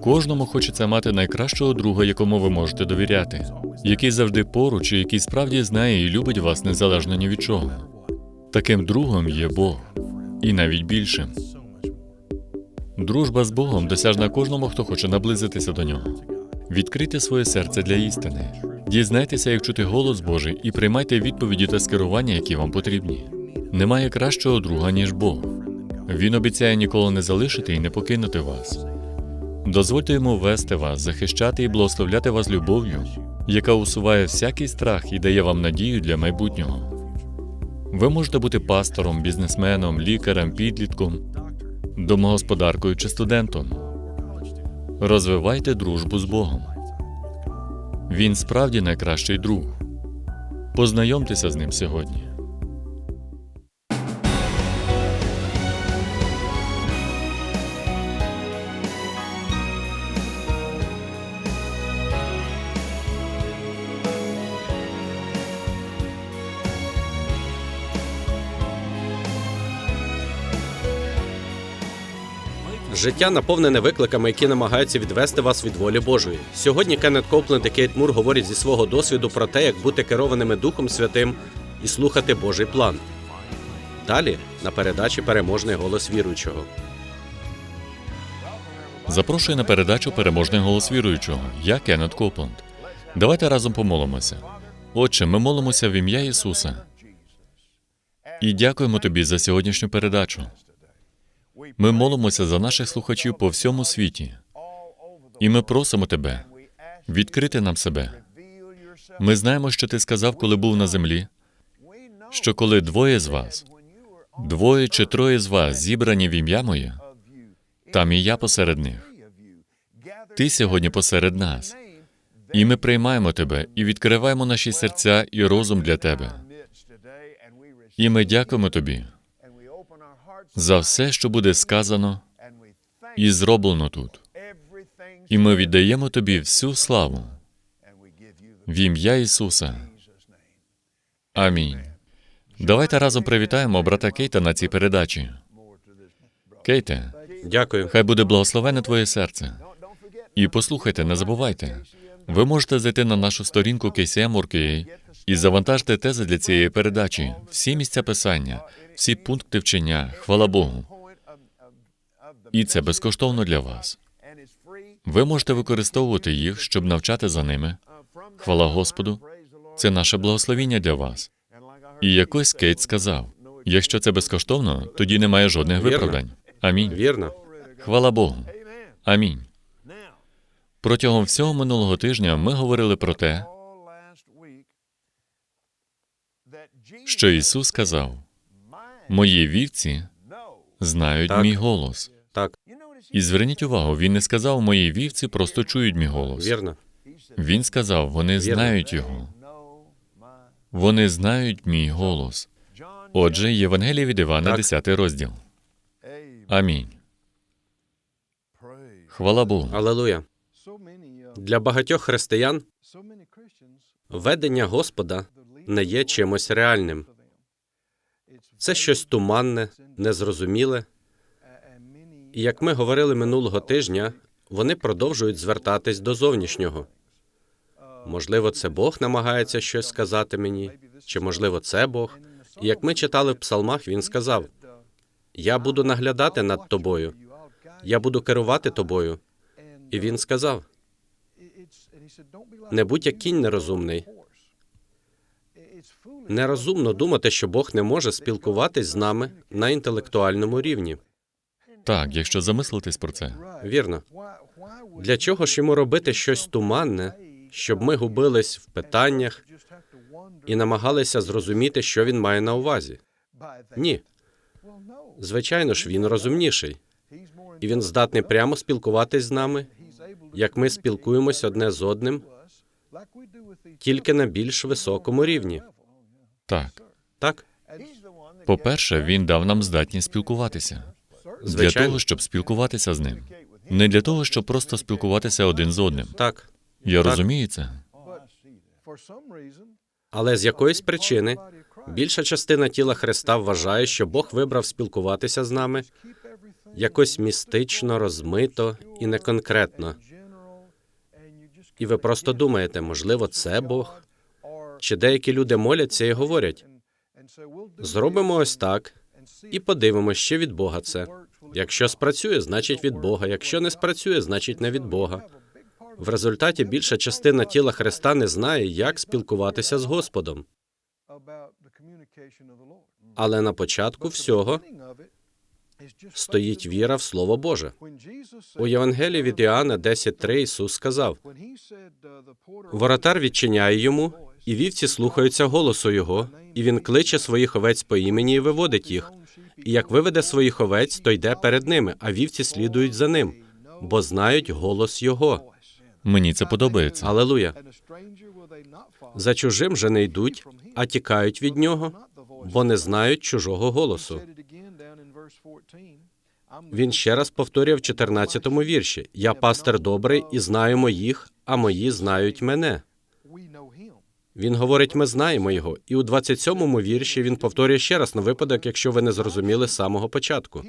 Кожному хочеться мати найкращого друга, якому ви можете довіряти, який завжди поруч і який справді знає і любить вас незалежно ні від чого. Таким другом є Бог, і навіть більшим. Дружба з Богом досяжна кожному, хто хоче наблизитися до нього. Відкрийте своє серце для істини. Дізнайтеся, як чути голос Божий, і приймайте відповіді та скерування, які вам потрібні. Немає кращого друга, ніж Бог. Він обіцяє ніколи не залишити і не покинути вас. Дозвольте йому вести вас, захищати і благословляти вас любов'ю, яка усуває всякий страх і дає вам надію для майбутнього. Ви можете бути пастором, бізнесменом, лікарем, підлітком, домогосподаркою чи студентом. Розвивайте дружбу з Богом. Він справді найкращий друг. Познайомтеся з ним сьогодні. Життя наповнене викликами, які намагаються відвести вас від волі Божої. Сьогодні Кеннет Копленд і Кейт Мур говорять зі свого досвіду про те, як бути керованими Духом Святим і слухати Божий план. Далі на передачі переможний голос віруючого. Запрошую на передачу Переможний голос віруючого. Я Кеннет Копленд. Давайте разом помолимося. Отче, ми молимося в ім'я Ісуса і дякуємо тобі за сьогоднішню передачу. Ми молимося за наших слухачів по всьому світі, і ми просимо тебе відкрити нам себе. Ми знаємо, що ти сказав, коли був на землі, що коли двоє з вас, двоє чи троє з вас зібрані в ім'я моє, там і я посеред них. Ти сьогодні посеред нас, і ми приймаємо тебе і відкриваємо наші серця і розум для тебе. І ми дякуємо тобі за все, що буде сказано і зроблено тут. І ми віддаємо тобі всю славу в ім'я Ісуса. Амінь. Давайте разом привітаємо брата Кейта на цій передачі. Кейте, Дякую. хай буде благословене твоє серце. І послухайте, не забувайте. Ви можете зайти на нашу сторінку KCM.org.ua і завантажити тези для цієї передачі, всі місця писання, всі пункти вчення, хвала Богу. І це безкоштовно для вас. Ви можете використовувати їх, щоб навчати за ними. Хвала Господу. Це наше благословіння для вас. І якось Кейт сказав: якщо це безкоштовно, тоді немає жодних виправдань. Амінь. Вірно. Хвала Богу. Амінь. Протягом всього минулого тижня ми говорили про те, що Ісус сказав: Мої вівці знають Так. мій голос. Так, І зверніть увагу, він не сказав, мої вівці просто чують мій голос. вірно. Він сказав, вони Вірно. знають його. Вони знають мій голос. Отже, Євангеліє від Івана, Так. 10 розділ. Амінь. Хвала Богу. Алелуя. Для багатьох християн ведення Господа не є чимось реальним. Це щось туманне, незрозуміле. І як ми говорили минулого тижня, вони продовжують звертатись до зовнішнього. Можливо, це Бог намагається щось сказати мені, чи можливо, це Бог. І як ми читали в псалмах, він сказав: Я буду наглядати над тобою, я буду керувати тобою. І він сказав: Не будь як кінь нерозумний. Нерозумно думати, що Бог не може спілкуватись з нами на інтелектуальному рівні. Так, якщо замислитись про це. Вірно. Для чого ж йому робити щось туманне, щоб ми губились в питаннях і намагалися зрозуміти, що він має на увазі? Ні, звичайно ж, він розумніший, і він здатний прямо спілкуватись з нами, як ми спілкуємось одне з одним, тільки на більш високому рівні. Так. Так, По-перше, він дав нам здатність спілкуватися. Для того, щоб спілкуватися з ним. Не для того, щоб просто спілкуватися один з одним. так. Я Так. розумію це. Але з якоїсь причини більша частина тіла Христа вважає, що Бог вибрав спілкуватися з нами якось містично, розмито і неконкретно. І ви просто думаєте, можливо, це Бог? Чи деякі люди моляться і говорять: зробимо ось так і подивимося, що від Бога це. Якщо спрацює, значить від Бога. Якщо не спрацює, значить не від Бога. В результаті більша частина тіла Христа не знає, як спілкуватися з Господом. Але на початку всього стоїть віра в Слово Боже. У Євангелії від Іоанна 10.3 Ісус сказав: Воротар відчиняє йому, і вівці слухаються голосу його, і він кличе своїх овець по імені і виводить їх. І як виведе своїх овець, то йде перед ними, а вівці слідують за ним, бо знають голос його. Мені це подобається. Алелуя. За чужим же не йдуть, а тікають від нього, бо не знають чужого голосу. Він ще раз повторює в 14-му вірші: Я пастир добрий і знаю моїх, а мої знають мене. Він говорить, ми знаємо його. І у 27-му вірші він повторює ще раз на випадок, якщо ви не зрозуміли з самого початку.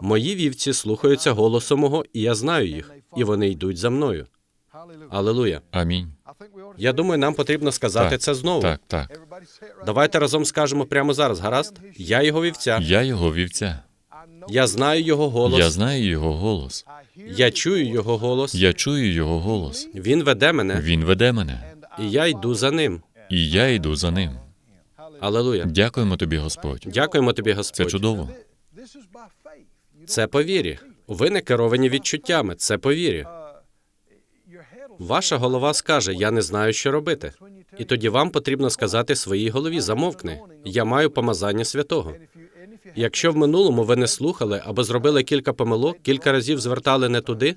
Мої вівці слухаються голосу мого, і я знаю їх, і вони йдуть за мною. Алелуя. Амінь. Я думаю, нам потрібно сказати Так, це знову. Так, так. Давайте разом скажемо прямо зараз. Гаразд? Я його вівця. Я його вівця. Я знаю його голос. Я знаю його голос. Я чую його голос. Я чую його голос. Він веде мене, Він веде мене, і я йду за ним. і я йду за ним. Алелуя. Дякуємо тобі, Господь. Дякуємо тобі, Це чудово. Це по вірі. Ви не керовані відчуттями. Це по вірі. Ваша голова скаже: Я не знаю, що робити. І тоді вам потрібно сказати своїй голові: замовкни. Я маю помазання святого. Якщо в минулому ви не слухали або зробили кілька помилок, кілька разів звертали не туди.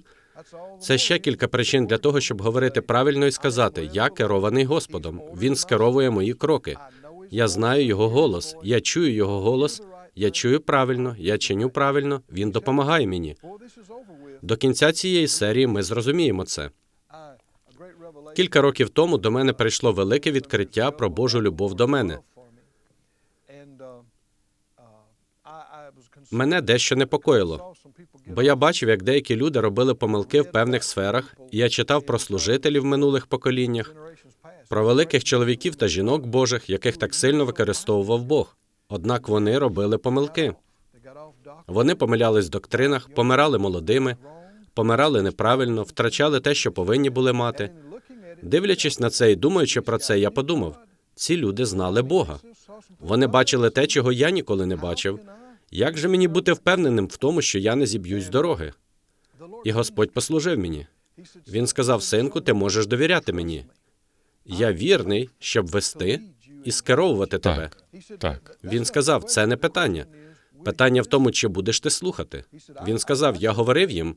Це ще кілька причин для того, щоб говорити правильно і сказати: Я керований Господом. Він скеровує мої кроки. Я знаю його голос. Я чую його голос. Я чую правильно, я чиню правильно. Він допомагає мені. До кінця цієї серії ми зрозуміємо це. Кілька років тому до мене прийшло велике відкриття про Божу любов до мене. Мене дещо непокоїло, бо я бачив, як деякі люди робили помилки в певних сферах, я читав про служителів минулих поколіннях, про великих чоловіків та жінок Божих, яких так сильно використовував Бог. Однак вони робили помилки. Вони помилялись в доктринах, помирали молодими, помирали неправильно, втрачали те, що повинні були мати. Дивлячись на це і думаючи про це, я подумав: ці люди знали Бога. Вони бачили те, чого я ніколи не бачив. Як же мені бути впевненим в тому, що я не зіб'юсь з дороги? І Господь послужив мені. Він сказав: Синку, ти можеш довіряти мені. Я вірний, щоб вести і скеровувати тебе. Так, так. Він сказав: це не питання. Питання в тому, чи будеш ти слухати. Він сказав: Я говорив їм,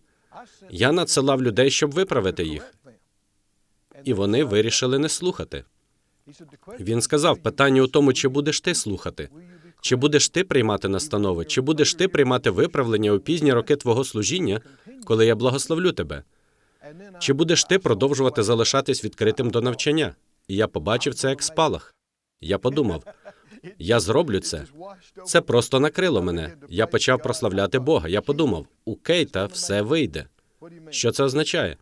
я надсилав людей, щоб виправити їх, і вони вирішили не слухати. Він сказав: питання у тому, чи будеш ти слухати, чи будеш ти приймати настанови, чи будеш ти приймати виправлення у пізні роки твого служіння, коли я благословлю тебе. Чи будеш ти продовжувати залишатись відкритим до навчання? І я побачив це як спалах. Я подумав, я зроблю це. Це просто накрило мене. Я почав прославляти Бога. Я подумав, у Кейта все вийде. Що це означає?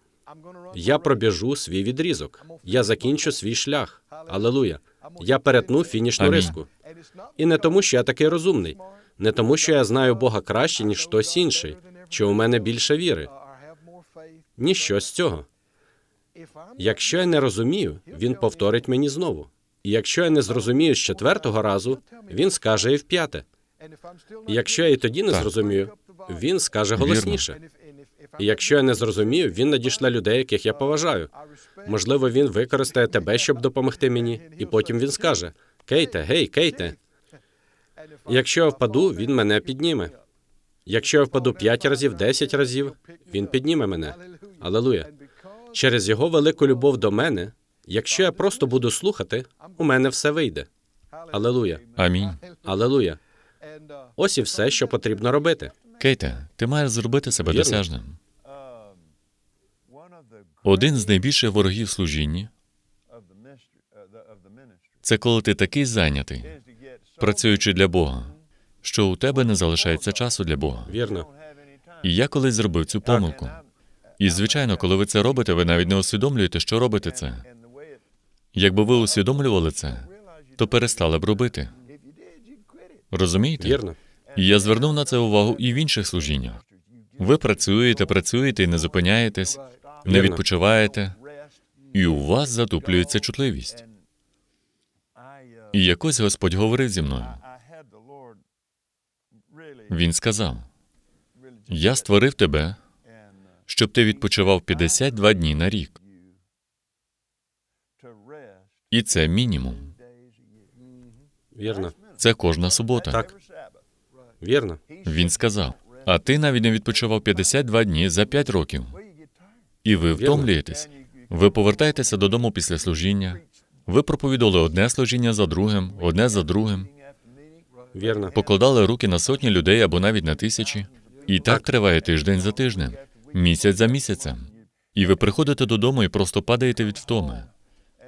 Я пробіжу свій відрізок. Я закінчу свій шлях. Алелуя. Я перетну фінішну риску. І не тому, що я такий розумний, не тому, що я знаю Бога краще, ніж хтось інший, чи у мене більше віри. Ніщо з цього. Якщо я не розумію, він повторить мені знову. І якщо я не зрозумію з четвертого разу, він скаже і в п'яте. І якщо я і тоді не зрозумію, він скаже голосніше. І якщо я не зрозумію, він надішле людей, яких я поважаю. Можливо, він використає тебе, щоб допомогти мені, і потім він скаже: Кейте, гей, Кейте. Якщо я впаду, він мене підніме. Якщо я впаду п'ять разів, десять разів, він підніме мене. Алелуя. Через його велику любов до мене, якщо я просто буду слухати, у мене все вийде. Алелуя. Амінь. Алелуя. Ось і все, що потрібно робити. Кейте, ти маєш зробити себе Вірно. досяжним. Один з найбільших ворогів служіння це коли ти такий зайнятий, працюючи для Бога, що у тебе не залишається часу для Бога. Вірно. І я колись зробив цю помилку. І, звичайно, коли ви це робите, ви навіть не усвідомлюєте, що робите це. Якби ви усвідомлювали це, то перестали б робити. Розумієте? Вірно. І я звернув на це увагу і в інших служіннях. Ви працюєте, працюєте і не зупиняєтесь, не відпочиваєте, і у вас затуплюється чутливість. І якось Господь говорив зі мною. Він сказав: Я створив тебе, щоб ти відпочивав 52 дні на рік. І це мінімум. Вірно. Це кожна субота. Так. Вірно. Він сказав: А ти навіть не відпочивав 52 дні за 5 років. І ви втомлюєтесь. Ви повертаєтеся додому після служіння. Ви проповідали одне служіння за другим, одне за другим, Вірно. покладали руки на сотні людей або навіть на тисячі. І так триває тиждень за тижнем, місяць за місяцем. І ви приходите додому і просто падаєте від втоми.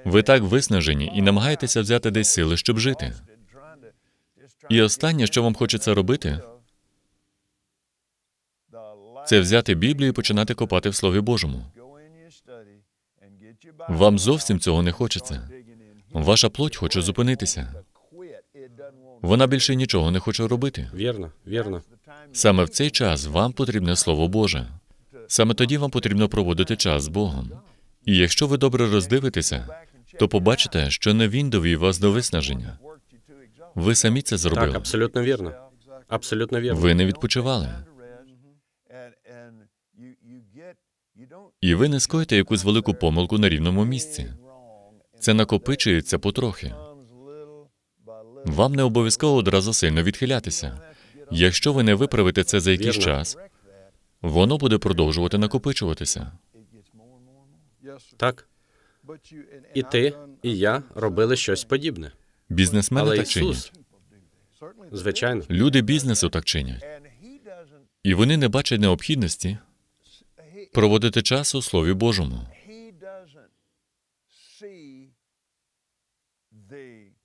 Ви так виснажені і намагаєтеся взяти десь сили, щоб жити. І останнє, що вам хочеться робити, це взяти Біблію і починати копати в Слові Божому. Вам зовсім цього не хочеться. Ваша плоть хоче зупинитися. Вона більше нічого не хоче робити. Вірно. Вірно. Саме в цей час вам потрібне Слово Боже. Саме тоді вам потрібно проводити час з Богом. І якщо ви добре роздивитеся, то побачите, що не він довів вас до виснаження. Ви самі це Так, зробили. абсолютно вірно. Абсолютно вірно. Ви не відпочивали. І ви не скоїте якусь велику помилку на рівному місці. Це накопичується потрохи. Вам не обов'язково одразу сильно відхилятися. Якщо ви не виправите це за якийсь час, воно буде продовжувати накопичуватися. Так. І ти, і я робили щось подібне. Бізнесмени Але так Ісус, чинять. звичайно, Люди бізнесу так чинять. І вони не бачать необхідності проводити час у Слові Божому.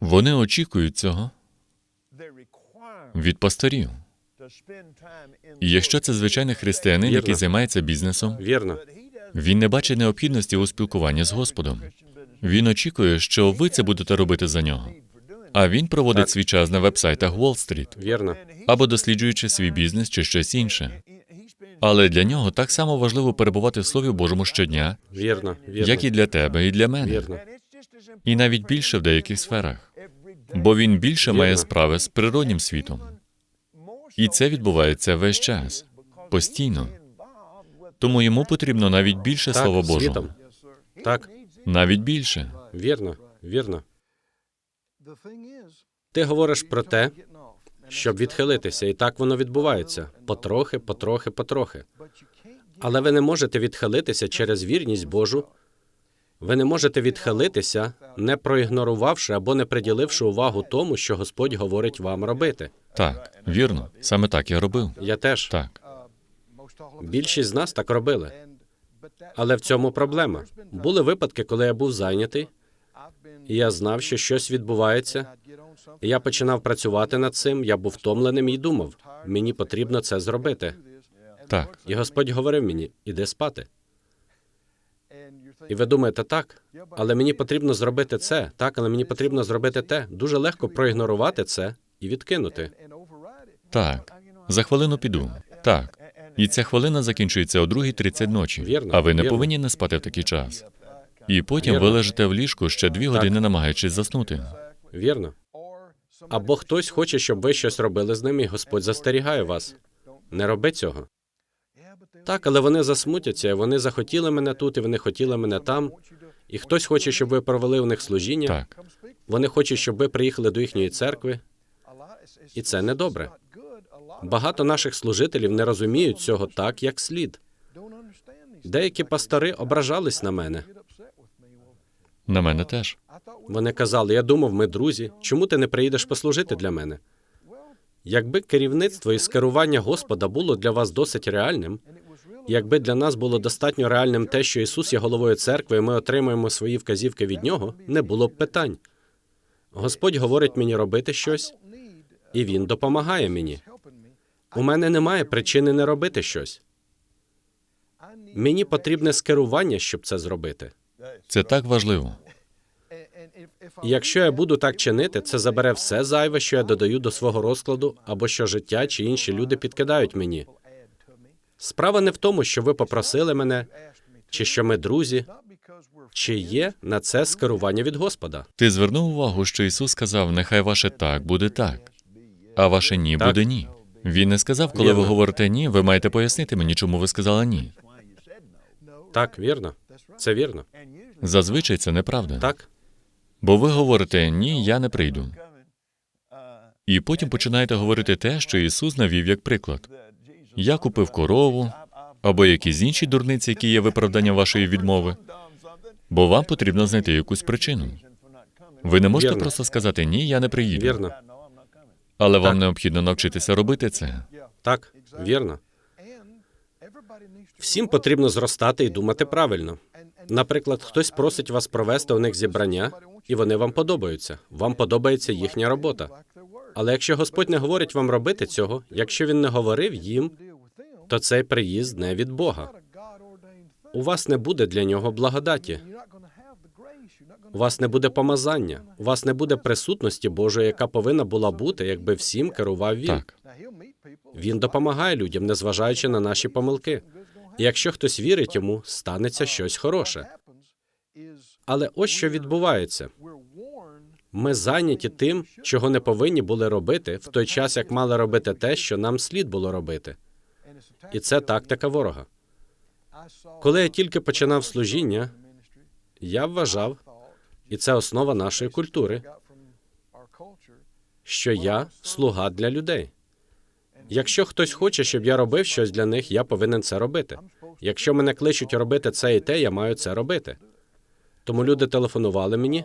Вони очікують цього від пасторів. І якщо це звичайний християнин, Вірно. який займається бізнесом, вірно. він не бачить необхідності у спілкуванні з Господом. Він очікує, що ви це будете робити за нього. А він проводить Так. свій час на вебсайтах Уолл-стріт Вірно. або досліджуючи свій бізнес чи щось інше. Але для нього так само важливо перебувати в Слові Божому щодня, Вірно. Вірно. як і для тебе, і для мене, Вірно. і навіть більше в деяких сферах. Бо він більше має справи з природнім світом. І це відбувається весь час, постійно. Тому йому потрібно навіть більше Так, Слова Божого. світом. Так, Навіть більше. вірно. Вірно. Ти говориш про те, щоб відхилитися, і так воно відбувається потрохи, потрохи, потрохи. Але ви не можете відхилитися через вірність Божу. Ви не можете відхилитися, не проігнорувавши або не приділивши увагу тому, що Господь говорить вам робити. Так, вірно. Саме так я робив. Я теж. Так. Більшість з нас так робили. Але в цьому проблема. Були випадки, коли я був зайнятий, і я знав, що щось відбувається. І я починав працювати над цим, я був втомленим і думав, мені потрібно це зробити. Так. І Господь говорив мені, іди спати. І ви думаєте, так, але мені потрібно зробити це, так, але мені потрібно зробити те. Дуже легко проігнорувати це і відкинути. Так. За хвилину піду. Так. І ця хвилина закінчується о 2.30 ночі. Вірно, А ви не вірно. повинні не спати в такий час. І потім Вірно. ви лежите в ліжку ще дві години, намагаючись заснути. Вірно. Або хтось хоче, щоб ви щось робили з ними, і Господь застерігає вас. Не роби цього. Так, але вони засмутяться, вони захотіли мене тут, і вони хотіли мене там. І хтось хоче, щоб ви провели у них служіння. Так. Вони хочуть, щоб ви приїхали до їхньої церкви. І це не добре. Багато наших служителів не розуміють цього так, як слід. Деякі пастори ображались на мене. На мене теж. Вони казали: я думав, ми друзі. Чому ти не приїдеш послужити для мене? Якби керівництво і скерування Господа було для вас досить реальним, якби для нас було достатньо реальним те, що Ісус є головою церкви, і ми отримуємо свої вказівки від нього, не було б питань. Господь говорить мені робити щось, і Він допомагає мені. У мене немає причини не робити щось. Мені потрібне скерування, щоб це зробити. Це так важливо. Якщо я буду так чинити, це забере все зайве, що я додаю до свого розкладу, або що життя чи інші люди підкидають мені. Справа не в тому, що ви попросили мене, чи що ми друзі, чи є на це скерування від Господа. Ти звернув увагу, що Ісус сказав: нехай ваше так буде так, а ваше ні Так. буде ні. Він не сказав, коли ви говорите ні, ви маєте пояснити мені, чому ви сказали ні. Так, вірно. Це вірно. Зазвичай це неправда. Так, Бо ви говорите ні, я не прийду. І потім починаєте говорити те, що Ісус навів як приклад. Я купив корову або якісь інші дурниці, які є виправданням вашої відмови. Бо вам потрібно знайти якусь причину. Ви не можете Вірно. просто сказати ні, я не приїду. вірно. Але вам Так. необхідно навчитися робити це. Так, вірно. Всім потрібно зростати і думати правильно. Наприклад, хтось просить вас провести у них зібрання, і вони вам подобаються. Вам подобається їхня робота. Але якщо Господь не говорить вам робити цього, якщо він не говорив їм, то цей приїзд не від Бога. У вас не буде для нього благодаті. У вас не буде помазання, у вас не буде присутності Божої, яка повинна була бути, якби всім керував він. Так. Він допомагає людям, незважаючи на наші помилки. І якщо хтось вірить йому, станеться щось хороше. Але ось що відбувається: ми зайняті тим, чого не повинні були робити, в той час, як мали робити те, що нам слід було робити. І це тактика ворога. Коли я тільки починав служіння, я вважав, і це основа нашої культури, що я слуга для людей. Якщо хтось хоче, щоб я робив щось для них, я повинен це робити. Якщо мене кличуть робити це і те, я маю це робити. Тому люди телефонували мені,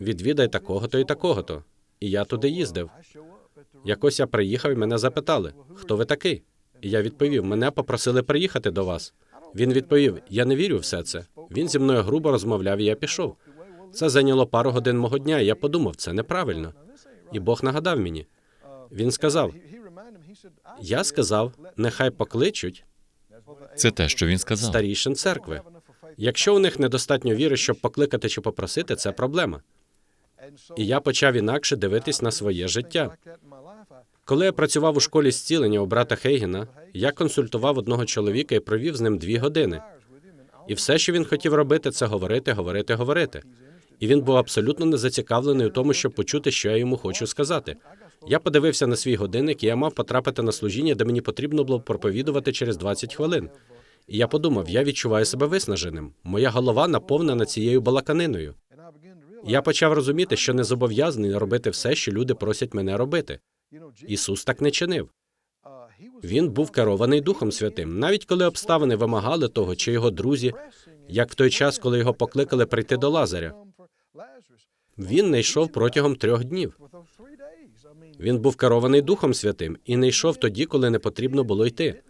відвідай такого-то і такого-то. І я туди їздив. Якось я приїхав і мене запитали, хто ви такий? І я відповів: мене попросили приїхати до вас. Він відповів: Я не вірю в все це. Він зі мною грубо розмовляв, і я пішов. Це зайняло пару годин мого дня, і я подумав, це неправильно. І Бог нагадав мені. Він сказав: Я сказав, нехай покличуть Це те, що він сказав. старішин церкви. Якщо у них недостатньо віри, щоб покликати чи попросити, це проблема. І я почав інакше дивитись на своє життя. Коли я працював у школі зцілення у брата Хейгена, я консультував одного чоловіка і провів з ним дві години. І все, що він хотів робити, це говорити, говорити, говорити. І він був абсолютно не зацікавлений у тому, щоб почути, що я йому хочу сказати. Я подивився на свій годинник, і я мав потрапити на служіння, де мені потрібно було проповідувати через 20 хвилин. І я подумав, я відчуваю себе виснаженим. Моя голова наповнена цією балаканиною. Я почав розуміти, що не зобов'язаний робити все, що люди просять мене робити. Ісус так не чинив. Він був керований Духом Святим, навіть коли обставини вимагали того, чи його друзі, як в той час, коли його покликали прийти до Лазаря. Він не йшов протягом трьох днів. Він був керований Духом Святим і не йшов тоді, коли не потрібно було йти.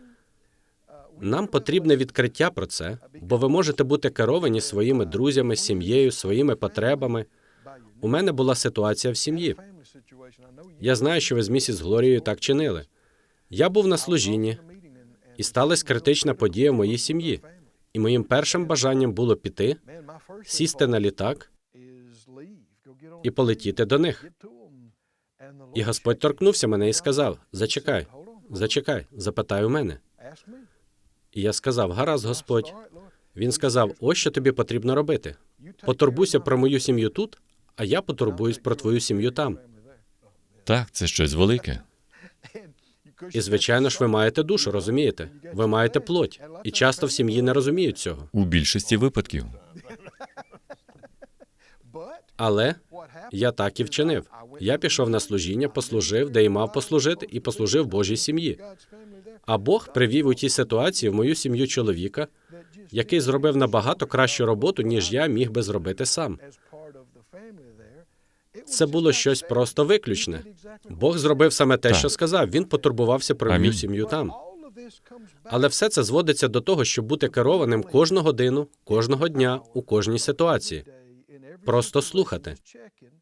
Нам потрібне відкриття про це, бо ви можете бути керовані своїми друзями, сім'єю, своїми потребами. У мене була ситуація в сім'ї. Я знаю, що ви з місіс Глорією так чинили. Я був на служінні, і сталася критична подія в моїй сім'ї. І моїм першим бажанням було піти, сісти на літак і полетіти до них. І Господь торкнувся мене і сказав: Зачекай, зачекай, запитай у мене. І я сказав: Гаразд, Господь. Він сказав: Ось що тобі потрібно робити. Потурбуйся про мою сім'ю тут, а я потурбуюсь про твою сім'ю там. Так, це щось велике. І звичайно ж, ви маєте душу, розумієте? Ви маєте плоть. І часто в сім'ї не розуміють цього. У більшості випадків. Але я так і вчинив. Я пішов на служіння, послужив, де й мав послужити, і послужив Божій сім'ї. А Бог привів у тій ситуації в мою сім'ю чоловіка, який зробив набагато кращу роботу, ніж я міг би зробити сам. Це було щось просто виключне. Бог зробив саме те, Так. що сказав. Він потурбувався про мою сім'ю там. Але все це зводиться до того, щоб бути керованим кожну годину, кожного дня, у кожній ситуації. Просто слухати.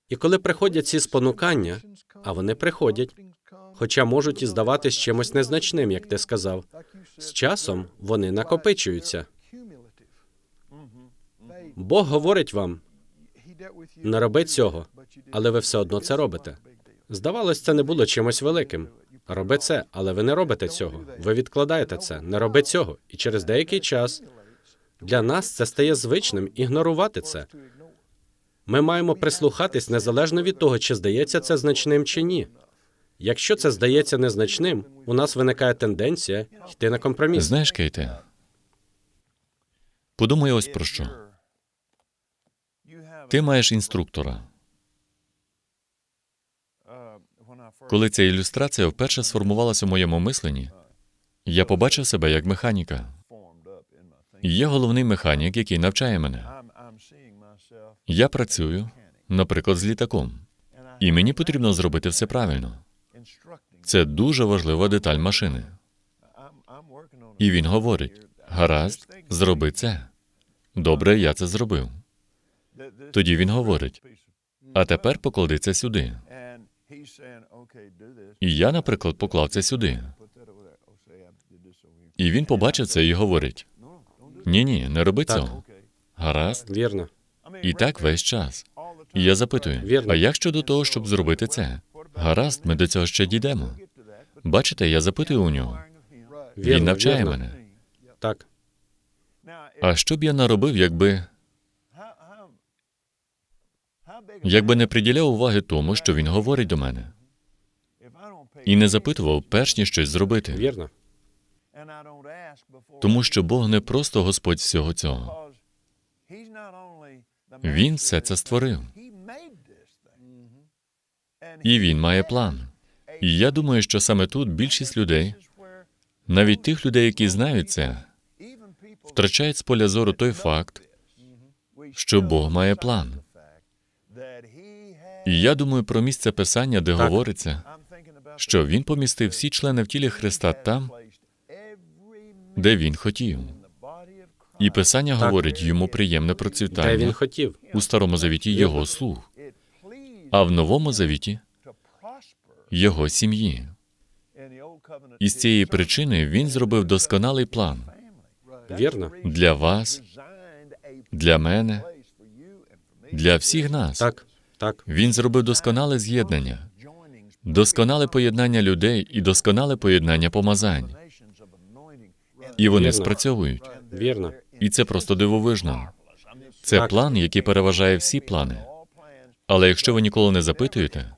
І коли приходять ці спонукання, а вони приходять, хоча можуть і здаватись чимось незначним, як ти сказав. З часом вони накопичуються. Бог говорить вам, не роби цього, але ви все одно це робите. здавалось, це не було чимось великим. Роби це, але ви не робите цього. Ви відкладаєте це, не роби цього. І через деякий час для нас це стає звичним ігнорувати це. Ми маємо прислухатись незалежно від того, чи здається це значним чи ні. Якщо це здається незначним, у нас виникає тенденція йти на компроміс. Знаєш, Кейте, подумай ось про що. Ти маєш інструктора. Коли ця ілюстрація вперше сформувалася в моєму мисленні, я побачив себе як механіка. Є головний механік, який навчає мене. Я працюю, наприклад, з літаком, і мені потрібно зробити все правильно. Це дуже важлива деталь машини. І він говорить: гаразд, зроби це. Добре, я це зробив. Тоді він говорить: а тепер поклади це сюди. І я, наприклад, поклав це сюди. І він побачив це і говорить: ні, ні, не роби Так. цього. Гаразд. Вірно. І так весь час. І я запитую: Вірно. а як щодо того, щоб зробити це? Гаразд, ми до цього ще дійдемо. Бачите, я запитую у нього. Вірно, Він навчає вірно. мене. Так. А що б я наробив, якби, якби не приділяв уваги тому, що він говорить до мене, і не запитував, перш ніж щось зробити? Вірно. Тому що Бог не просто Господь всього цього. Він все це створив. І він має план. І я думаю, що саме тут більшість людей, навіть тих людей, які знають це, втрачають з поля зору той факт, що Бог має план. І я думаю про місце писання, де Так. говориться, що він помістив всі члени в тілі Христа там, де він хотів. І писання Так. говорить йому приємне Де він процвітання хотів. у старому завіті його слуг, а в новому завіті його сім'ї. І з цієї причини він зробив досконалий план Вірно. для вас, для мене, для всіх нас. Так. Так. Він зробив досконале з'єднання, досконале поєднання людей і досконале поєднання помазань. І вони Вірно. спрацьовують. Вірно. І це просто дивовижно. Це Так. план, який переважає всі плани. Але якщо ви ніколи не запитуєте,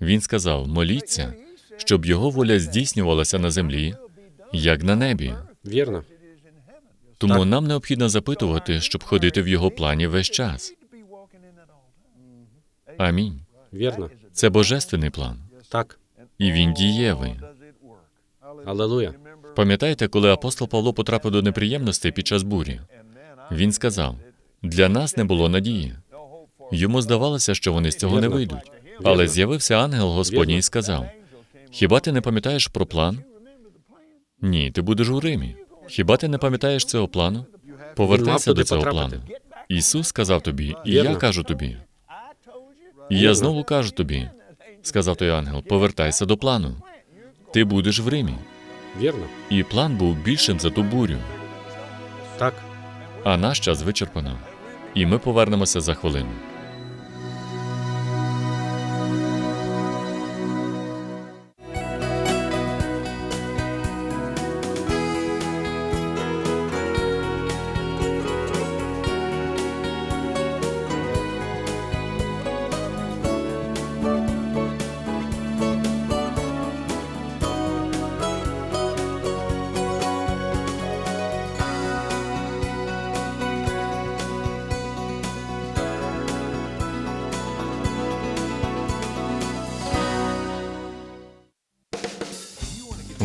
він сказав: моліться, щоб його воля здійснювалася на землі, як на небі. Вірно. Тому Так. нам необхідно запитувати, щоб ходити в його плані весь час. Амінь. Вірно. Це божественний план, Так. і він дієвий. Алелуя. Пам'ятаєте, коли апостол Павло потрапив до неприємностей під час бурі? Він сказав: для нас не було надії. Йому здавалося, що вони з цього не вийдуть. Але з'явився ангел Господній і сказав: Хіба ти не пам'ятаєш про план? Ні, ти будеш у Римі. Хіба ти не пам'ятаєш цього плану? Повертайся до цього плану. Ісус сказав тобі, і я кажу тобі. І я знову кажу тобі, сказав той ангел, повертайся до плану. Ти будеш в Римі. Вірно. І план був більшим за ту бурю. Так. А наш час вичерпано. І ми повернемося за хвилину.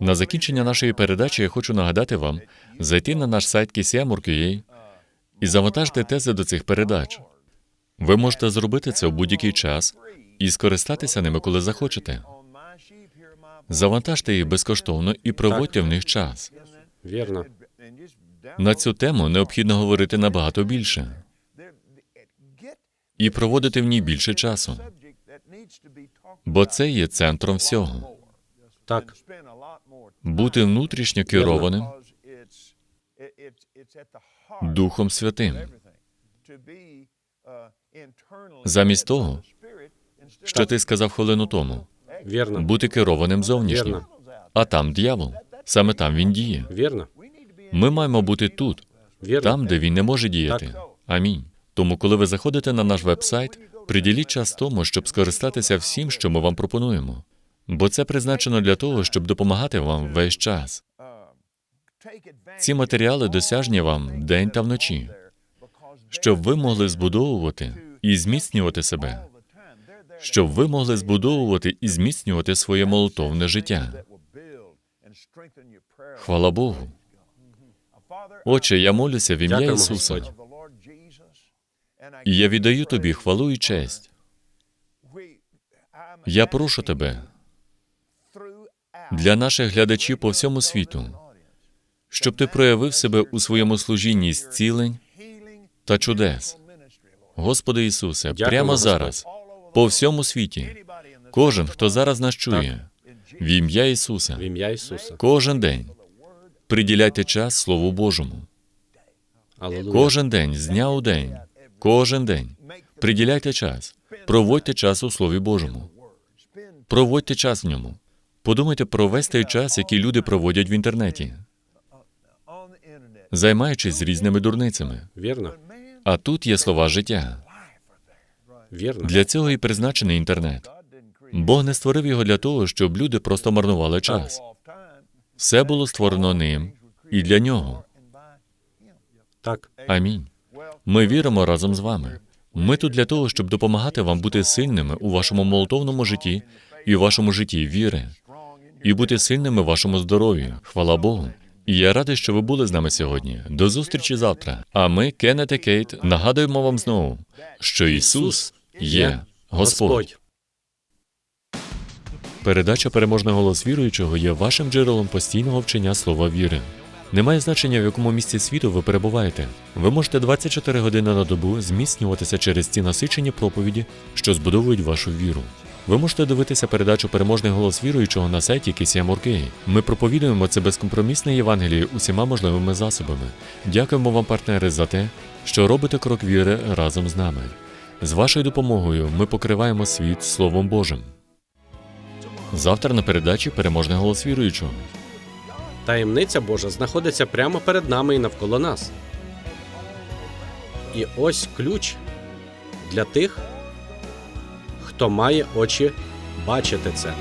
На закінчення нашої передачі я хочу нагадати вам зайти на наш сайт KCM.org.ua і завантажити тези до цих передач. Ви можете зробити це у будь-який час і скористатися ними, коли захочете. Завантажте їх безкоштовно і проводьте в них час. Вірно. На цю тему необхідно говорити набагато більше і проводити в ній більше часу, бо це є центром всього. Так, Бути внутрішньо керованим Духом Святим. Замість того, Що ти сказав хвилину тому? вірно, Бути керованим зовнішнім. А там дьявол. Саме там він діє. вірно, Ми маємо бути тут, вірно. там, де він не може діяти. Амінь. Тому, коли ви заходите на наш веб-сайт, приділіть час тому, щоб скористатися всім, що ми вам пропонуємо. Бо це призначено для того, щоб допомагати вам весь час. Ці матеріали досяжні вам день та вночі, щоб ви могли збудовувати і зміцнювати себе, щоб ви могли збудовувати і зміцнювати своє молитовне життя. Хвала Богу. Отче, я молюся в ім'я Ісуса, і я віддаю тобі хвалу і честь. Я прошу тебе для наших глядачів по всьому світу, щоб ти проявив себе у своєму служінні зцілень та чудес. Господи Ісусе, прямо Господь. зараз, по всьому світі, кожен, хто зараз нас чує, в ім'я В Ісуса, ім'я Ісуса. кожен день приділяйте час Слову Божому. Кожен день, з дня у день, кожен день. Приділяйте час, проводьте час у Слові Божому. Проводьте час в ньому. Подумайте про весь той час, який люди проводять в інтернеті, займаючись різними дурницями. Вірно, А тут є слова життя. вірно, Для цього і призначений інтернет. Бог не створив його для того, щоб люди просто марнували час. Все було створено ним і для нього. так, Амінь. Ми віримо разом з вами. Ми тут для того, щоб допомагати вам бути сильними у вашому молитовному житті і у вашому житті віри, і бути сильними в вашому здоров'ї. Хвала Богу. І я радий, що ви були з нами сьогодні. До зустрічі завтра. А ми, Кеннет і Кейт, нагадуємо вам знову, що Ісус є Господь. Передача переможний голос віруючого є вашим джерелом постійного вчення слова віри. Немає значення, в якому місці світу ви перебуваєте. Ви можете 24 години на добу зміцнюватися через ці насичені проповіді, що збудовують вашу віру. Ви можете дивитися передачу Переможний голос віруючого на сайті KCM.org. Ми проповідуємо це безкомпромісне Євангеліє усіма можливими засобами. Дякуємо вам, партнери, за те, що робите крок віри разом з нами. З вашою допомогою ми покриваємо світ Словом Божим. Завтра на передачі Переможний голос віруючого. таємниця Божа знаходиться прямо перед нами і навколо нас. І ось ключ для тих, хто має очі бачити це.